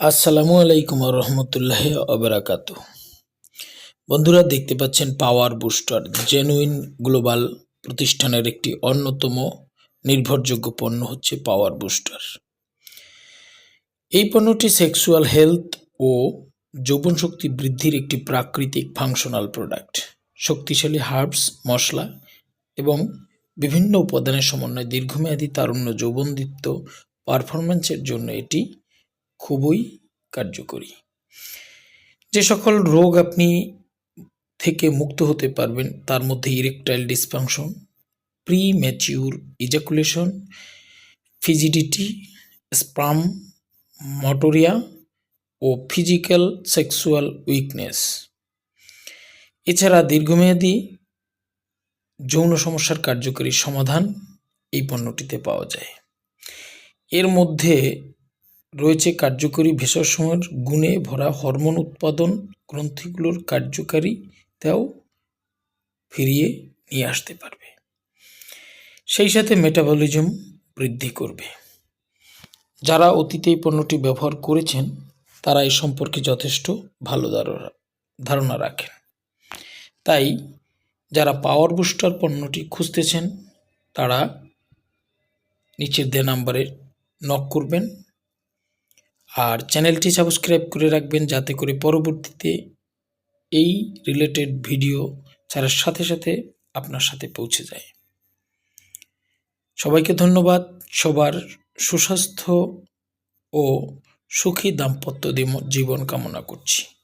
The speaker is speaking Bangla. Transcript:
আসসালামু আলাইকুম রহমতুল্লাহ অবরাকাত বন্ধুরা, দেখতে পাচ্ছেন পাওয়ার বুস্টার, জেনুইন গ্লোবাল প্রতিষ্ঠানের একটি অন্যতম নির্ভরযোগ্য পণ্য হচ্ছে পাওয়ার বুস্টার। এই পণ্যটি সেক্সুয়াল হেলথ ও যৌবন শক্তি বৃদ্ধির একটি প্রাকৃতিক ফাংশনাল প্রোডাক্ট। শক্তিশালী হার্বস, মশলা এবং বিভিন্ন উপাদানের সমন্বয়ে দীর্ঘমেয়াদী তারুণ্য যৌবনদীপ্ত পারফরম্যান্সের জন্য এটি খুবই কার্যকরী। যে সকল রোগ আপনি থেকে মুক্ত হতে পারবেন, তার মধ্যে erectile dysfunction premature ejaculation frigidity spermatorrhoea ও ফিজিক্যাল সেক্সুয়াল উইকনেস এছাড়া দীর্ঘমেয়াদী যৌন সমস্যার কার্যকরী সমাধান এই পণ্যটিতে পাওয়া যায়। এর মধ্যে রয়েছে কার্যকরী ভেষজসমূহের গুণে ভরা হরমোন উৎপাদন গ্রন্থিগুলোর কার্যকারিতাও ফিরিয়ে নিয়ে আসতে পারবে। সেই সাথে মেটাবলিজম বৃদ্ধি করবে। যারা অতীতে এই পণ্যটি ব্যবহার করেছেন, তারা এই সম্পর্কে যথেষ্ট ভালো ধারণা ধারণা রাখেন। তাই যারা পাওয়ার বুস্টার পণ্যটি খুঁজতেছেন, তারা নিচের দে নাম্বারে নক করবেন। আর চ্যানেলটি সাবস্ক্রাইব করে রাখবেন যাতে করে পরবর্তীতে এই রিলেটেড ভিডিও ছাড়ার সাথে সাথে আপনার সাথে পৌঁছে যায়। সবাইকে ধন্যবাদ। সবার সুস্বাস্থ্য ও সুখী দাম্পত্য জীবন কামনা করছি।